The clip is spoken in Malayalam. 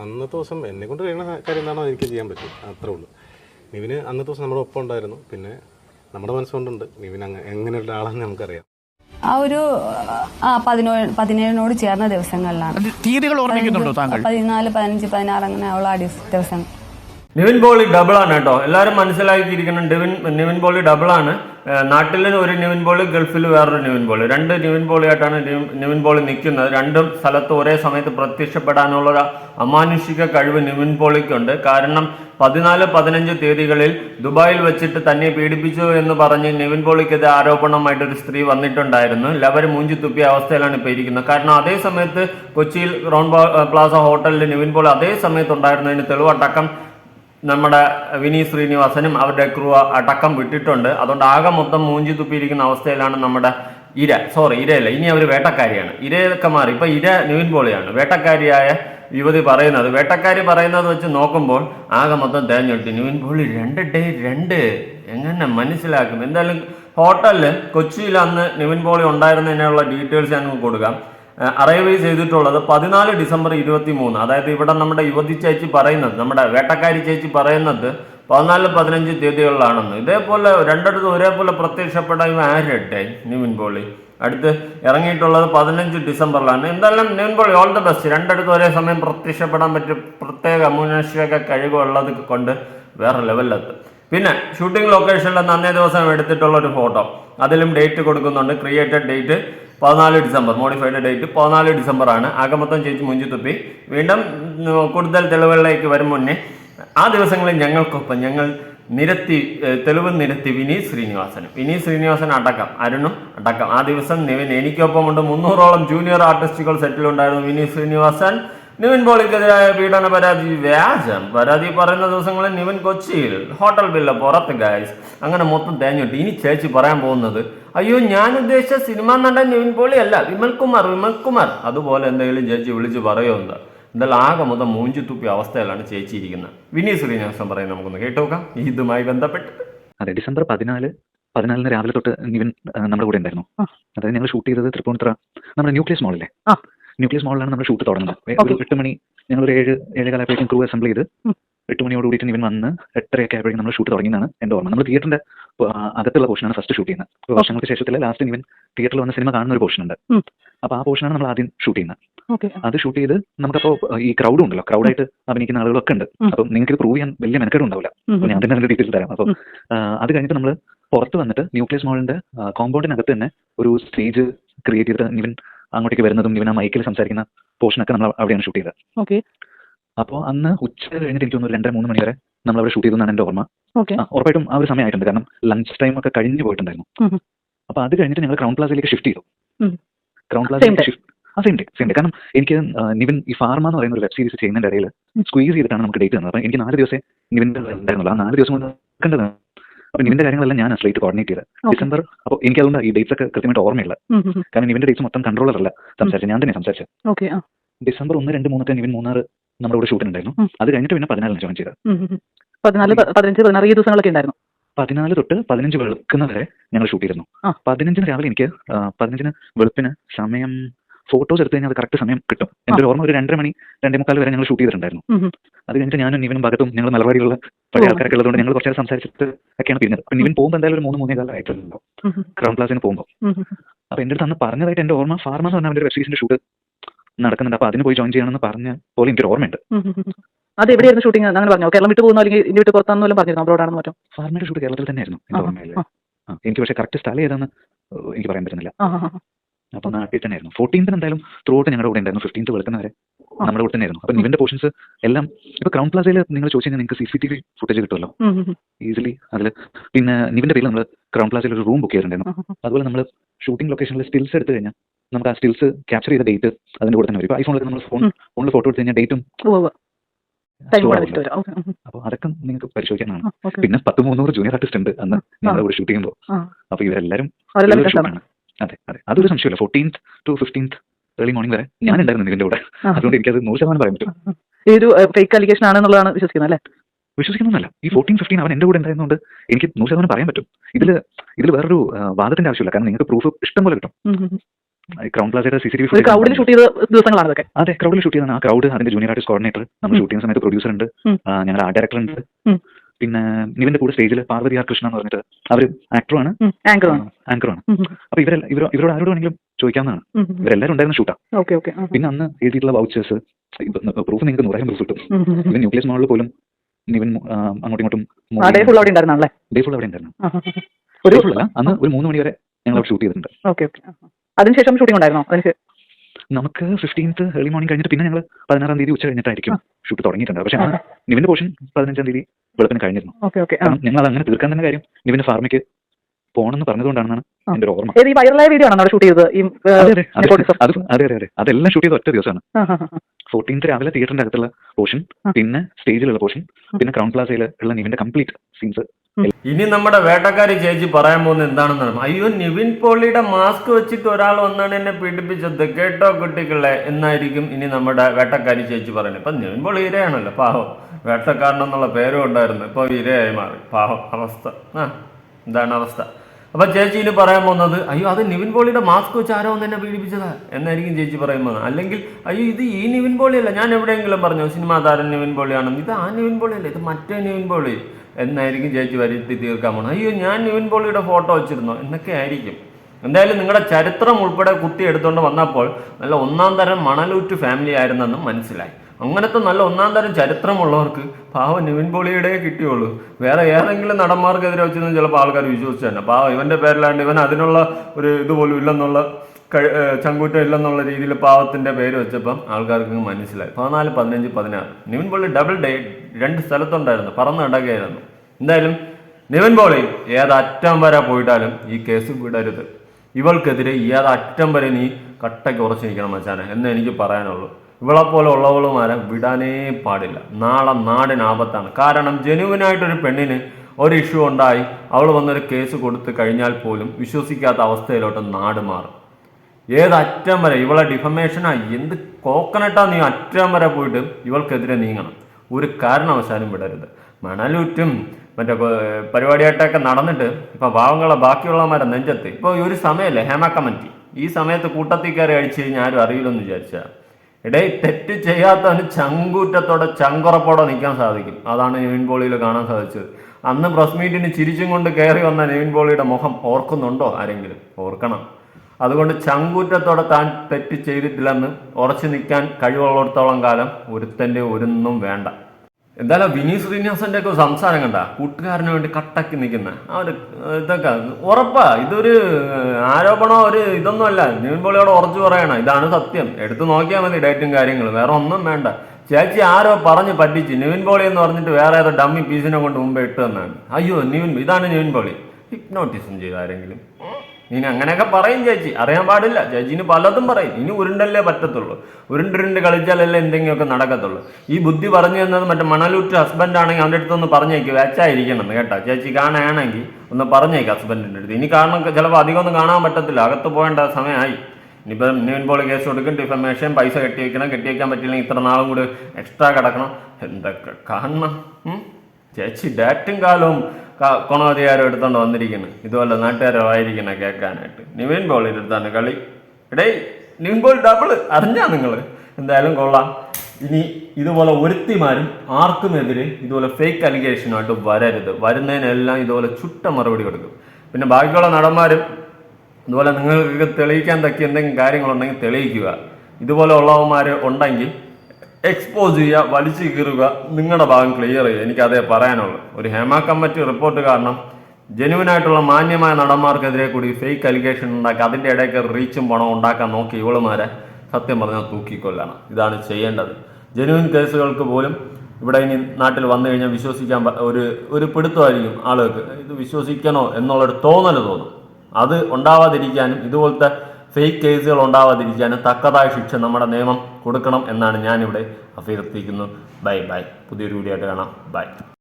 അന്നത്തെ ദിവസം എന്നെ കൊണ്ട് കഴിയുന്ന കാര്യം എന്താണോ എനിക്ക് ചെയ്യാൻ പറ്റും. അത്രേ ഉള്ളൂ. നിവിന് അന്നത്തെ ദിവസം നമ്മുടെ ഒപ്പം ഉണ്ടായിരുന്നു. പിന്നെ നമ്മുടെ മനസ്സുകൊണ്ടുണ്ട്. നിവിൻ അങ്ങ് എങ്ങനെയുള്ള ആളാണെന്ന് നമുക്കറിയാം. ആ ഒരു ആ പതിനേഴ് പതിനേഴിനോട് ചേർന്ന ദിവസങ്ങളിലാണ്. തീയതികൾ ഓർമ്മിക്കുന്നുണ്ടോ താങ്കൾ? പതിനാല് പതിനഞ്ച് പതിനാറ് അങ്ങനെ ഉള്ള ആ ദിവസ- നിവിൻ ബോളി ഡബിൾ ആണ് കേട്ടോ. എല്ലാവരും മനസ്സിലാക്കിയിരിക്കണം. നിവിൻ നിവിൻ ബോളി ഡബിൾ ആണ്. നാട്ടിൽ ഒരു ന്യൂൻ ബോൾ ഗൾഫിൽ വേറൊരു ന്യൂൻ ബോൾ രണ്ട് ന്യൂൻ ബോളിയായിട്ടാണ് നിവിൻ പോളി നിൽക്കുന്നത്. രണ്ടും സ്ഥലത്ത് ഒരേ സമയത്ത് പ്രത്യക്ഷപ്പെടാനുള്ള അമാനുഷിക കഴിവ് ന്യൂൻ ബോളിക്കുണ്ട് കാരണം പതിനാല് പതിനഞ്ച് തീയതികളിൽ ദുബായിൽ വെച്ചിട്ട് തന്നെ പീഡിപ്പിച്ചു എന്ന് പറഞ്ഞ് നിവിൻ പോളിക്കെതിരെ ആരോപണമായിട്ട് ഒരു സ്ത്രീ വന്നിട്ടുണ്ടായിരുന്നു. എല്ലാവരും മൂഞ്ചി തുപ്പിയ അവസ്ഥയിലാണ് ഇപ്പോൾ ഇരിക്കുന്നത്. കാരണം അതേ സമയത്ത് കൊച്ചിയിൽ റോൺ പ്ലാസ ഹോട്ടലിൽ നിവിൻ പോളി അതേ സമയത്ത് ഉണ്ടായിരുന്നതിന് തെളിവടക്കം നമ്മുടെ വിനീത് ശ്രീനിവാസനും അവരുടെ ക്രൂ അടക്കം വിട്ടിട്ടുണ്ട്. അതുകൊണ്ട് ആകെ മൊത്തം മൂഞ്ചി തുപ്പിയിരിക്കുന്ന അവസ്ഥയിലാണ് നമ്മുടെ ഇര. സോറി ഇരയല്ല. ഇനി അവർ വേട്ടക്കാരിയാണ്. ഇരയൊക്കെ മാറി. ഇപ്പൊ ഇര നിവിൻ പോളിയാണ്. വേട്ടക്കാരിയായ യുവതി പറയുന്നത് വേട്ടക്കാരി പറയുന്നത് വെച്ച് നോക്കുമ്പോൾ ആകെ മൊത്തം തേഞ്ഞൊട്ടി. നിവിൻ പോളി രണ്ട് ഡേ രണ്ട്. എങ്ങനെ മനസ്സിലാക്കും? എന്തായാലും ഹോട്ടലിൽ കൊച്ചിയിൽ അന്ന് നിവിൻ പോളി ഉണ്ടായിരുന്നതിനുള്ള ഡീറ്റെയിൽസ് ഞാൻ കൊടുക്കാം. അറൈവ് ചെയ്തിട്ടുള്ളത് പതിനാല് ഡിസംബർ ഇരുപത്തി മൂന്ന് അതായത് ഇവിടെ നമ്മുടെ യുവതി ചേച്ചി പറയുന്നത് നമ്മുടെ വേട്ടക്കാരി ചേച്ചി പറയുന്നത് പതിനാല് പതിനഞ്ച് തീയതികളിലാണെന്ന്. ഇതേപോലെ രണ്ടിടത്ത് ഒരേപോലെ പ്രത്യക്ഷപ്പെട്ട ഇവ ആരട്ടെ നിവിൻ പോളി. അടുത്ത് ഇറങ്ങിയിട്ടുള്ളത് പതിനഞ്ച് ഡിസംബറിലാണ്. എന്തായാലും Nivin Pauly all the best രണ്ടിടത്ത് ഒരേ സമയം പ്രത്യക്ഷപ്പെടാൻ പറ്റിയ പ്രത്യേക അമുനശ്വക കഴിവുള്ളത് കൊണ്ട് വേറെ ലെവലിലെത്തും പിന്നെ ഷൂട്ടിംഗ് ലൊക്കേഷനിൽ അന്നേ ദിവസം എടുത്തിട്ടുള്ള ഒരു ഫോട്ടോ അതിലും ഡേറ്റ് കൊടുക്കുന്നുണ്ട്. ക്രിയേറ്റഡ് ഡേറ്റ് പതിനാല് ഡിസംബർ മോഡിഫൈഡ് ഡേറ്റ് പതിനാല് ഡിസംബർ ആണ് ആകെ മൊത്തം ചേച്ചി മുഞ്ചിത്തുപ്പി വീണ്ടും കൂടുതൽ തെളിവുകളിലേക്ക് വരും മുന്നേ ആ ദിവസങ്ങളിൽ ഞങ്ങൾക്കൊപ്പം ഞങ്ങൾ നിരത്തി തെളിവ് നിരത്തി വിനീത് ശ്രീനിവാസനും. വിനീത് ശ്രീനിവാസൻ അടക്കം അരുണും അടക്കം. ആ ദിവസം നിവിൻ എനിക്കൊപ്പമുണ്ട്. മുന്നൂറോളം ജൂനിയർ ആർട്ടിസ്റ്റുകൾ സെറ്റിലുണ്ടായിരുന്നു വിനീത് ശ്രീനിവാസൻ. നിവിൻ പോളിക്കെതിരായ പീഡന പരാതി വ്യാജം. പരാതി പറയുന്ന ദിവസങ്ങളിൽ നിവിൻ കൊച്ചിയിൽ ഹോട്ടൽ ബില്ല പുറത്ത് ഗായ്സ് അങ്ങനെ മൊത്തം തേഞ്ഞിട്ട് ഇനി ചേച്ചി പറയാൻ പോകുന്നത് അയ്യോ ഞാൻ ഉദ്ദേശിച്ച സിനിമ നടൻ നിവിൻ പോളി അല്ല വിമൽകുമാർ വിമൽകുമാർ വിമൽ കുമാർ. അതുപോലെ എന്തെങ്കിലും ചേച്ചി വിളിച്ച് പറയുമെന്ന് എന്തായാലും ആകെ മൊത്തം മൂഞ്ചി തുപ്പി അവസ്ഥയിലാണ് ചേച്ചി ഇരിക്കുന്നത്. വിനീത് ശ്രീനിവാസൻ പറയുന്നത് നമുക്കൊന്ന് കേട്ടോക്കാം ഇതുമായി ബന്ധപ്പെട്ട്. അതെ ഡിസംബർ പതിനാല് പതിനാലിന് രാവിലെ തൊട്ട് നിവിൻ നമ്മുടെ കൂടെ ഉണ്ടായിരുന്നു. അതായത് ഞങ്ങൾ ഷൂട്ട് ചെയ്തത് തൃപ്പൂണിത്തുറ നമ്മുടെ ന്യൂക്ലിയസ് മോളല്ലേ ആ. ന്യൂക്ലിയസ് മോളിലാണ് നമ്മൾ ഷൂട്ട് തുടങ്ങുന്നത്. എട്ട് മണി ഞങ്ങൾ ഒരു ഏഴ് ഏഴ് ഏഴേകാലപ്പോഴേക്കും ക്രൂ അസംബിൾ ചെയ്ത് എട്ട് മണിയോട് കൂടിയിട്ട് ഇവൻ വന്ന് എട്ടരയൊക്കെ ആയപ്പോഴേക്കും നമ്മൾ ഷൂട്ട് തുടങ്ങിയതാണ് എന്റെ ഓർമ്മ. നമ്മൾ തിയേറ്ററിന്റെ അകത്തുള്ള പോർഷനാണ് ഫസ്റ്റ് ഷൂട്ട് ചെയ്യുന്നത്. വർഷങ്ങൾക്ക് ശേഷത്തിലെ ലാസ്റ്റ് ഇവൻ തിയേറ്ററിൽ വന്ന സിനിമ കാണുന്ന ഒരു പോർഷൻ ഉണ്ട്. അപ്പോൾ ആ പോർഷനാണ് നമ്മൾ ആദ്യം ഷൂട്ട് ചെയ്യുന്നത്. അത് ഷൂട്ട് ചെയ്ത് നമുക്കപ്പോൾ ഈ ക്രൗഡ് ഉണ്ടല്ലോ. ക്രൗഡായിട്ട് അഭിനയിക്കുന്ന ആളുകളൊക്കെ ഉണ്ട്. അപ്പൊ നിങ്ങൾക്ക് പ്രൂവ് ചെയ്യാൻ വലിയ മെനക്കേട് ഉണ്ടാവില്ല. ഞാൻ തന്നെ അതിന്റെ ഡീറ്റെയിൽസ് തരാം. അപ്പോൾ അത് കഴിഞ്ഞിട്ട് നമ്മൾ പുറത്ത് വന്നിട്ട് ന്യൂക്ലിയസ് മോളിന്റെ കോമ്പൗണ്ടിനകത്ത് തന്നെ ഒരു സ്റ്റേജ് ക്രിയേറ്റ് ചെയ്തിട്ട് നിവിൻ അങ്ങോട്ടേക്ക് വരുന്നതും നിവിൻ ആ മൈക്കിൽ സംസാരിക്കുന്ന പോർഷനൊക്കെ നമ്മൾ അവിടെയാണ് ഷൂട്ട് ചെയ്തത്. ഓക്കെ അപ്പോൾ അന്ന് ഉച്ച കഴിഞ്ഞിട്ട് എനിക്ക് തോന്നുന്നു രണ്ടര മൂന്ന് മണി വരെ നമ്മൾ അവിടെ ഷൂട്ട് ചെയ്തെന്നാണ് എന്റെ ഓർമ്മ. ഓക്കെ ഉറപ്പായിട്ടും ആ ഒരു സമയമായിട്ടുണ്ട് കാരണം ലഞ്ച് ടൈം ഒക്കെ കഴിഞ്ഞു പോയിട്ടുണ്ടായിരുന്നു. അപ്പൊ അപ്പോൾ അത് കഴിഞ്ഞിട്ട് ഞങ്ങൾ ക്രൗൺ പ്ലാസയിലേക്ക് ഷിഫ്റ്റ് ചെയ്തു. ക്രൗൺ പ്ലാസയിലേക്ക് ഷിഫ്റ്റ് ആ സെയിം ഡേ സെയിം ഡേ കാരണം എനിക്ക് നിവിൻ ഈ ഫാർമ എന്ന് പറയുന്ന ഒരു വെബ് സീരീസ് ചെയ്യുന്നതിന്റെ ഇടയിൽ സ്ക്വീസ് ചെയ്തിട്ടാണ് നമുക്ക് ഡേറ്റ് തന്നത്. അപ്പോൾ എനിക്ക് നാല് ദിവസം നിവിന്റെ ഉണ്ടായിരുന്നുള്ളൂ. ആ നാല് ദിവസം കൊണ്ട് അപ്പോൾ നിവിന്റെ കാര്യങ്ങളെല്ലാം ഞാൻ സ്ട്രേറ്റ് കോർഡിനേറ്റ് ചെയ്ത്. ഡിസംബർ അപ്പോൾ എനിക്ക് അതുകൊണ്ട് ഈ ഡേറ്റ്സ് ഒക്കെ കൃത്യമായിട്ട് ഓർമ്മയില്ല. കാരണം നിവിന്റെ ഡേറ്റ്സ് മൊത്തം കൺട്രോളർ അല്ല സംസാരിച്ചത്. ഞാൻ തന്നെ സംസാരിച്ചത്. ഡിസംബർ ഒന്ന് രണ്ട് മൂന്നത്തെ നിവിൻ മൂന്നാർ നമ്മുടെ കൂടെ ഷൂട്ടിനുണ്ടായിരുന്നു ഉണ്ടായിരുന്നു അത് കഴിഞ്ഞിട്ട് പിന്നെ പതിനാലിന് ജോയിൻ ചെയ്തത്. ഉം, ഉം, ഉം. പതിനാല് പതിനഞ്ച് പതിനാറ് ഈ ദിവസങ്ങളൊക്കെ ഉണ്ടായിരുന്നു പതിനാല് തൊട്ട് പതിനഞ്ച് വെളുക്കുന്നവരെ ഞങ്ങൾ ഷൂട്ട് ചെയ്തിരുന്നു. പതിനഞ്ചിന് രാവിലെ എനിക്ക് പതിനഞ്ചിന് വെളുപ്പിന് സമയം ഫോട്ടോസ് എടുത്തു കഴിഞ്ഞാൽ അത് കറക്റ്റ് സമയം കിട്ടും. എന്റെ ഓർമ്മ ഒരു രണ്ടര മണി രണ്ടേ മുക്കാൽ വരെ ഞങ്ങൾ ഷൂട്ട് ചെയ്തിട്ടുണ്ടായിരുന്നു. അത് കഴിഞ്ഞിട്ട് ഞാനും നിവിനും ഭാഗത്തും ഞങ്ങൾ മലബാറിലുള്ള പഴയ. ആൾക്കാരൊക്കെ ഉള്ളതുകൊണ്ട് ഞങ്ങൾ കുറച്ചേരം സംസാരിച്ചിട്ട് ഒക്കെയാണ് പിരിഞ്ഞത്. അപ്പോൾ നിവിൻ പോകുമ്പോൾ എന്തായാലും ഒരു മൂന്ന് മൂന്നേ കാലം ആയിട്ടുണ്ടല്ലോ ഉം, ഉം, ക്രൗൺ പ്ലാസിന് പോകുമ്പോൾ അപ്പൊ എന്റെ അടുത്ത് അന്ന് പറഞ്ഞതായിട്ട് എന്റെ ഓർമ്മ ഫാർമ എന്ന് പറഞ്ഞ അവന്റെ വെബ് ഷൂട്ട് നടക്കുന്നുണ്ട്. അപ്പോൾ അതിന് പോയി ജോയിൻ ചെയ്യണമെന്ന് പറഞ്ഞ പോലെ എനിക്കൊരു ഓർമ്മയുണ്ട്. അത് എവിടെയായിരുന്നു ഷൂട്ടിംഗ് അങ്ങനെ പറഞ്ഞോ. കേരളം വിട്ട് പോകുന്നോ? അല്ലെങ്കിൽ ഇന്ത്യ വിട്ട് പുറത്താണെന്ന് പറഞ്ഞിരുന്നു? അബ്രോഡാണെന്ന് മറ്റോ? ഫാർമയുടെ ഷൂട്ട് കേരളത്തിൽ തന്നെയായിരുന്നു എനിക്ക് പക്ഷേ കറക്റ്റ് സ്ഥലം ഏതാണെന്ന് എനിക്ക് പറയാൻ പറ്റുന്നില്ല. അപ്പൊ നാട്ടിൽ തന്നെ ആയിരുന്നു ഫോർട്ടീൻത്തിന് എന്തായാലും ത്രൂ ഔട്ട് ഞങ്ങളുടെ കൂടെ ഉണ്ടായിരുന്നു. ഫിഫ്റ്റീൻത്ത് വെളുക്കുന്ന വരെ നമ്മുടെ കൂടെ തന്നെ ആയിരുന്നു അപ്പൊ നിവിന്റെ പോർഷൻസ് എല്ലാം ഇപ്പൊ ക്രൗൺ പ്ലാസയിൽ നിങ്ങൾ ചോദിച്ചു കഴിഞ്ഞാൽ നിങ്ങൾക്ക് C C T V footage കിട്ടുമല്ലോ. ഈസിലി അതിൽ പിന്നെ നിവിന്റെ പേരിൽ നമ്മൾ ക്രൗൺ പ്ലാസയിൽ ഒരു റൂം ബുക്ക് ചെയ്തിട്ടുണ്ടായിരുന്നു. അതുപോലെ നമ്മൾ ഷൂട്ടിംഗ് ലൊക്കേഷനിൽ സ്റ്റിൽസ് എടുത്തു കഴിഞ്ഞാൽ നമുക്ക് ആ സ്റ്റിൽസ് ക്യാപ്ചർ ചെയ്ത ഡേറ്റ് അതിന്റെ കൂടെ തന്നെ വരും. ഐഫോണിൽ നമ്മൾ ഫോൺ ഫോണിൽ ഫോട്ടോ എടുത്തു കഴിഞ്ഞാൽ ഡേറ്റും അപ്പൊ അതൊക്കെ നിങ്ങൾക്ക് പരിശോധിക്കാനാണ് പിന്നെ പത്ത് മൂന്നൂറ് ജൂനിയർ ആർട്ടിസ്റ്റ് ഉണ്ട് അന്ന് ഞങ്ങളുടെ കൂടെ ഷൂട്ട് ചെയ്യുമ്പോൾ. അപ്പൊ ഇവരെല്ലാരും അതെ അതെ. അതൊരു സംശയമില്ല fourteenth to fifteenth early morning വരെ ഞാൻ ഉണ്ടായിരുന്നു നിന്റെ കൂടെ. അതുകൊണ്ട് എനിക്കത് നൂറ് ശതമാനം പറയാൻ പറ്റും. ഈ ഒരു ഫേക്ക് അലിഗേഷൻ ആണെന്നുള്ളതാണ് വിശ്വസിക്കുന്നത് അല്ലേ? വിശ്വസിക്കുന്നതല്ല ഈ ഫോർട്ടീൻ ഫിഫ്റ്റീൻ അവൻ എന്റെ കൂടെ ഉണ്ടായിരുന്നതുകൊണ്ട് എനിക്ക് നൂറ് ശതമാനം പറയാൻ പറ്റും. ഇതിൽ ഇതിൽ വേറൊരു വാദത്തിന്റെ ആവശ്യമില്ല. കാരണം നിങ്ങൾക്ക് പ്രൂഫ് ഇഷ്ടം പോലെ കിട്ടും. ക്രൗൺ പ്ലാസയുടെ സി സി ടി ഒരു ക്രൗഡിൽ ഷൂട്ട് ചെയ്ത ദിവസങ്ങളാണ് അതൊക്കെ. അതെ ക്രൗഡിൽ ഷൂട്ട് ചെയ്താണ് ആ ക്രൗഡ് അതിന്റെ ജൂനിയർ ആർട്ടിസ്റ്റ് കോർഡിനേറ്റർ നമ്മൾ ഷൂട്ട് ചെയ്യുന്ന സമയത്ത് പ്രൊഡ്യൂസർ ഉണ്ട്. ഞങ്ങളുടെ ആർട്ട് ഡയറക്ടർ ഉണ്ട്. പിന്നെ നിവിന്റെ കൂടെ സ്റ്റേജിൽ പാർവതി ആർ കൃഷ്ണ എന്ന് പറഞ്ഞിട്ട് അവർ ആക്ടറാണ് ആങ്കറാണ് ആങ്കറാണ് അപ്പൊ ഇവരെ ഇവരോ ഇവരോട് ആരോട് വേണമെങ്കിലും ചോദിക്കാവുന്നതാണ്. ഇവരെല്ലാരും ഉണ്ടായിരുന്ന ഷൂട്ടാ ഓക്കെ ഓക്കെ. പിന്നെ അന്ന് എഴുതിയിട്ടുള്ള വൗച്ചേഴ്സ് പ്രൂഫ് നിങ്ങൾക്ക് നൂറായിരം പ്രൂഫ് കിട്ടും. ഇവൻ ന്യൂക്ലിയസ് മോളിൽ പോലും നിവൻ ആ, അങ്ങോട്ടും ഇങ്ങോട്ടും ഡേ ഫുൾ അവിടെ ഉണ്ടായിരുന്നു ഒരു അന്ന് ഒരു മൂന്ന് മണി വരെ ഞങ്ങൾ അവിടെ ഷൂട്ട് ചെയ്തിട്ടുണ്ട് അതിനുശേഷം ഷൂട്ടിംഗ് ഉണ്ടായിരുന്നോ? നമുക്ക് ഫിഫ്റ്റീൻത്ത് ഏർലി മോർണിംഗ് കഴിഞ്ഞിട്ട് പിന്നെ ഞങ്ങൾ പതിനാറാം തീയതി ഉച്ച കഴിഞ്ഞിട്ടായിരിക്കും ഷൂട്ട് തുടങ്ങിയിട്ടുണ്ട്. പക്ഷേ നിവിന്റെ പോർഷൻ പതിനഞ്ചാം തീയതി വെളുപ്പിന് കഴിഞ്ഞിരുന്നു ഓക്കെ ഓക്കെ കാരണം ഞങ്ങൾ അത് അങ്ങനെ തീർക്കാൻ തന്നെ കാര്യം നിവിന്റെ ഫാർമയ്ക്ക് പോണെന്ന് പറഞ്ഞതുകൊണ്ടാണെന്നാണ് ആ. എന്റെ ഒരു ഓർമ്മ ഏത് ഈ വൈറലായ വീഡിയോ ആണ് അവിടെ ഷൂട്ട് ചെയ്തത് ഈ അതെ അതെ അതെ nepotism? അത് അതെ അതെ അതെ അതെല്ലാം ഷൂട്ട് ചെയ്ത ഒറ്റ ദിവസമാണ് ആ, ആ, ആ. ഫോർട്ടീൻത്ത് രാവിലെ തിയേറ്ററിന്റെ അകത്തുള്ള പോർഷൻ ആ. പിന്നെ സ്റ്റേജിലുള്ള പോർഷൻ പിന്നെ ക്രൗൺ പ്ലാസയിൽ ഉള്ള നിവിന്റെ കംപ്ലീറ്റ് സീൻസ് ഇനി നമ്മുടെ വേട്ടക്കാരി ചേച്ചി പറയാൻ പോകുന്നത് എന്താണെന്നാണ് അയ്യോ നിവിൻ പോളിയുടെ മാസ്ക് വെച്ചിട്ട് ഒരാൾ വന്നാണ് എന്നെ പീഡിപ്പിച്ചത്. കേട്ടോ കുട്ടികളെ എന്നായിരിക്കും ഇനി നമ്മുടെ വേട്ടക്കാരി ചേച്ചി പറയുന്നത്. ഇപ്പൊ നിവിൻ പോളി ഇരയാണല്ലോ പാവം. വേട്ടക്കാരനെന്നുള്ള പേരും ഉണ്ടായിരുന്നു. ഇപ്പൊ ഇരയായി മാറി. പാവം അവസ്ഥ. ആ എന്താണ് അവസ്ഥ. അപ്പൊ ചേച്ചി പറയാൻ പോകുന്നത് അയ്യോ അത് നിവിൻ പോളിയുടെ മാസ്ക് വെച്ച് ആരോ ഒന്ന് എന്നെ പീഡിപ്പിച്ചതാ എന്നായിരിക്കും ചേച്ചി പറയുന്നത് അല്ലെങ്കിൽ അയ്യോ ഇത് ഈ നിവിൻ പോളിയല്ല ഞാൻ എവിടെയെങ്കിലും പറഞ്ഞു സിനിമാ താരൻ നിവിൻ പോളിയാണെന്ന്. ഇത് ആ നിവിൻ പോളിയല്ല ഇത് മറ്റേ നിവിൻ പോളി എന്നായിരിക്കും ചേച്ചി വരുത്തി തീർക്കാൻ പോകുന്നത്. അയ്യോ ഞാൻ നിവിൻ പോളിയുടെ ഫോട്ടോ വെച്ചിരുന്നോ? എന്നൊക്കെ ആയിരിക്കും. എന്തായാലും നിങ്ങളുടെ ചരിത്രം ഉൾപ്പെടെ കുത്തി എടുത്തുകൊണ്ട് വന്നപ്പോൾ നല്ല ഒന്നാം തരം മണലൂറ്റ് ഫാമിലി ആയിരുന്നെന്നും മനസ്സിലായി. അങ്ങനത്തെ നല്ല ഒന്നാം തരം ചരിത്രമുള്ളവർക്ക് പാവം നിവിൻ പോളിയുടെ കിട്ടിയുള്ളൂ. വേറെ ഏതെങ്കിലും നടന്മാർക്കെതിരെ വെച്ചു ചിലപ്പോൾ ആൾക്കാർ വിശ്വസിച്ചു തന്നെ. പാവം ഇവന്റെ പേരിലാണ്ട് ഇവൻ അതിനുള്ള ഒരു ഇതുപോലും ഇല്ലെന്നുള്ള ചങ്കൂറ്റം ഇല്ലെന്നുള്ള രീതിയിൽ പാവത്തിന്റെ പേര് വെച്ചപ്പം ആൾക്കാർക്ക് മനസ്സിലായി. പതിനാല് പതിനഞ്ച് പതിനാറ്. നിവിൻ പോളി ഡബിൾ ഡേ രണ്ട് സ്ഥലത്തുണ്ടായിരുന്നു. പറന്ന് നടക്കുകയായിരുന്നു എന്തായാലും നിവിൻ പോളി ഏതറ്റം വരെ പോയിട്ടാലും ഈ കേസ് വിടരുത്. ഇവൾക്കെതിരെ ഏതറ്റം വരെ നീ കട്ടയ്ക്ക് ഉറച്ചു നിൽക്കണം മച്ചാനെ എന്ന് എനിക്ക് പറയാനുള്ളൂ. ഇവളെപ്പോലെ ഉള്ളവളുമാരെ വിടാനേ പാടില്ല. നാളെ നാടിന് ആപത്താണ്. കാരണം ജനുവിനായിട്ടൊരു പെണ്ണിന് ഒരു ഇഷ്യൂ ഉണ്ടായി. അവൾ വന്നൊരു കേസ് കൊടുത്ത് കഴിഞ്ഞാൽ പോലും വിശ്വസിക്കാത്ത അവസ്ഥയിലോട്ട് നാട് മാറും. ഏത് അറ്റം വരെ? ഇവളെ ഡിഫമേഷനാ എന്ത് കോക്കനട്ടാ നീ അറ്റം വരെ പോയിട്ട് ഇവൾക്കെതിരെ നീങ്ങണം. ഒരു കാരണവശാലും വിടരുത്. മണലൂറ്റും മറ്റേ പരിപാടിയായിട്ടൊക്കെ നടന്നിട്ട് ഇപ്പൊ പാവങ്ങളെ ബാക്കിയുള്ളവന്മാരെ നെഞ്ചത്ത്. ഇപ്പൊ ഈ ഒരു സമയമല്ലേ ഹേമ കമ്മിറ്റി ഈ സമയത്ത് കൂട്ടത്തിൽ കയറി അഴിച്ച് കഴിഞ്ഞാൽ ആരും അറിയില്ലെന്ന് വിചാരിച്ചാ. ഇടേ തെറ്റ് ചെയ്യാത്തവന് ചങ്കൂറ്റത്തോടെ ചങ്കുറപ്പോടെ നിൽക്കാൻ സാധിക്കും. അതാണ് നിവിൻ പോളിയിൽ കാണാൻ സാധിച്ചത്. അന്ന് പ്രസ് മീറ്റിന് ചിരിച്ചും കൊണ്ട് കയറി വന്ന നിവിൻ പോളിയുടെ മുഖം ഓർക്കുന്നുണ്ടോ ആരെങ്കിലും? ഓർക്കണം. അതുകൊണ്ട് ചങ്കൂറ്റത്തോടെ താൻ തെറ്റ് ചെയ്തിട്ടില്ലെന്ന് ഉറച്ചു നിൽക്കാൻ കഴിവുള്ളിടത്തോളം കാലം ഒരുത്തന്റെ ഒരുന്നും വേണ്ട. എന്തായാലും വിനീത് ശ്രീനിവാസന്റെ ഒക്കെ സംസാരം കണ്ട? കൂട്ടുകാരന് വേണ്ടി കട്ടക്കി നിൽക്കുന്ന. ആ ഒരു ഇതൊക്കെ ഉറപ്പാ. ഇതൊരു ആരോപണോ ഒരു ഇതൊന്നും അല്ല നിവിൻ പോളിയോട് ഉറച്ചു പറയണം. ഇതാണ് സത്യം. എടുത്തു നോക്കിയാൽ മതി ഡേറ്റും കാര്യങ്ങളും. വേറെ ഒന്നും വേണ്ട. ചേച്ചി ആരോ പറഞ്ഞ് പറ്റിച്ച്. നിവിൻ പോളി എന്ന് പറഞ്ഞിട്ട് വേറെ ഏതോ ഡമ്മി പീസിനെ കൊണ്ട് മുമ്പേ ഇട്ടു തന്നാണ് അയ്യോ നിവിൻ ഇതാണ് നിവിൻ പോളി. ഹിപ്നോട്ടിസം ചെയ്ത ആരെങ്കിലും. ഇനി അങ്ങനെയൊക്കെ പറയും ചേച്ചി. അറിയാൻ പാടില്ല. ചേച്ചിന് പലതും പറയും. ഇനി ഉരുണ്ടല്ലേ പറ്റത്തുള്ളൂ. ഉരുണ്ടുരുണ്ട് കളിച്ചാലല്ലേ എന്തെങ്കിലുമൊക്കെ നടക്കത്തുള്ളൂ. ഈ ബുദ്ധി പറഞ്ഞു തന്നത് മറ്റേ മണലൂറ്റ് ഹസ്ബൻഡ് ആണെങ്കിൽ അവന്റെ അടുത്തൊന്ന് പറഞ്ഞേക്ക്. വെച്ചായിരിക്കണം കേട്ടോ. ചേച്ചി കാണുകയാണെങ്കിൽ ഒന്ന് പറഞ്ഞേക്ക് ഹസ്ബൻഡിന്റെ അടുത്ത്. ഇനി കാരണം ചിലപ്പോൾ അധികം ഒന്നും കാണാൻ പറ്റത്തില്ല. അകത്ത് പോകേണ്ട സമയമായി. ഇനിയിപ്പം നിവിൻ കേസ് കൊടുക്കും ഡിഫമേഷൻ പൈസ കെട്ടി വെക്കണം കെട്ടി വെക്കാൻ പറ്റില്ലെങ്കിൽ ഇത്ര നാളും കൂടി എക്സ്ട്രാ കിടക്കണം. എന്തൊക്കെ കാണണം? ചേച്ചി ഡാറ്റും കാലവും കൊണവധികാരം എടുത്തോണ്ട് വന്നിരിക്കുന്നു. ഇതുപോലെ നാട്ടുകാരോ ആയിരിക്കണം കേൾക്കാനായിട്ട്. നിവിൻ ബോൾ അടുത്താണ് കളി. എടേ നിവിൻ ബോൾ ഡബിൾ അറിഞ്ഞാ നിങ്ങൾ എന്തായാലും കൊള്ളാം. ഇനി ഇതുപോലെ ഒരുത്തിമാരും ആർക്കുമെതിരെ ഇതുപോലെ ഫേക്ക് അലിഗേഷനുമായിട്ട് വരരുത്. വരുന്നതിനെല്ലാം ഇതുപോലെ ചുട്ട മറുപടി കൊടുക്കും. പിന്നെ ബാക്കിയുള്ള നടന്മാരും ഇതുപോലെ നിങ്ങൾക്ക് തെളിയിക്കാൻ തക്കിയ എന്തെങ്കിലും കാര്യങ്ങളുണ്ടെങ്കിൽ തെളിയിക്കുക. ഇതുപോലെ ഉള്ളവന്മാർ ഉണ്ടെങ്കിൽ എക്സ്പോസ് ചെയ്യുക വലിച്ചു കീറുക നിങ്ങളുടെ ഭാഗം ക്ലിയർ ചെയ്യുക. എനിക്കതേ പറയാനുള്ളൂ. ഒരു ഹേമ കമ്മിറ്റി റിപ്പോർട്ട് കാരണം ജെനുവിനായിട്ടുള്ള മാന്യമായ നടന്മാർക്കെതിരെ കൂടി ഫേക്ക് അലിഗേഷൻ ഉണ്ടാക്കി അതിന്റെ ഇടയ്ക്ക് റീച്ചും പണവും ഉണ്ടാക്കാൻ നോക്കി ഇവളുമാരെ സത്യം പറഞ്ഞാൽ തൂക്കിക്കൊല്ലണം. ഇതാണ് ചെയ്യേണ്ടത്. ജെനുവിൻ കേസുകൾക്ക് പോലും ഇവിടെ ഇനി നാട്ടിൽ വന്നു കഴിഞ്ഞാൽ വിശ്വസിക്കാൻ ഒരു ഒരു പിടുത്തമായിരിക്കും ആളുകൾക്ക്. ഇത് വിശ്വസിക്കണോ എന്നുള്ളൊരു തോന്നൽ തോന്നും. അത് ഉണ്ടാവാതിരിക്കാനും ഇതുപോലത്തെ ഫേക്ക് കേസുകൾ ഉണ്ടാവാതിരിക്കാനും തക്കതായ ശിക്ഷ നമ്മുടെ നിയമം കൊടുക്കണം എന്നാണ് ഞാനിവിടെ അഭ്യർത്ഥിക്കുന്നു. By bye. പുതിയൊരു വീഡിയോ ആയിട്ട് കാണാം. ബൈ.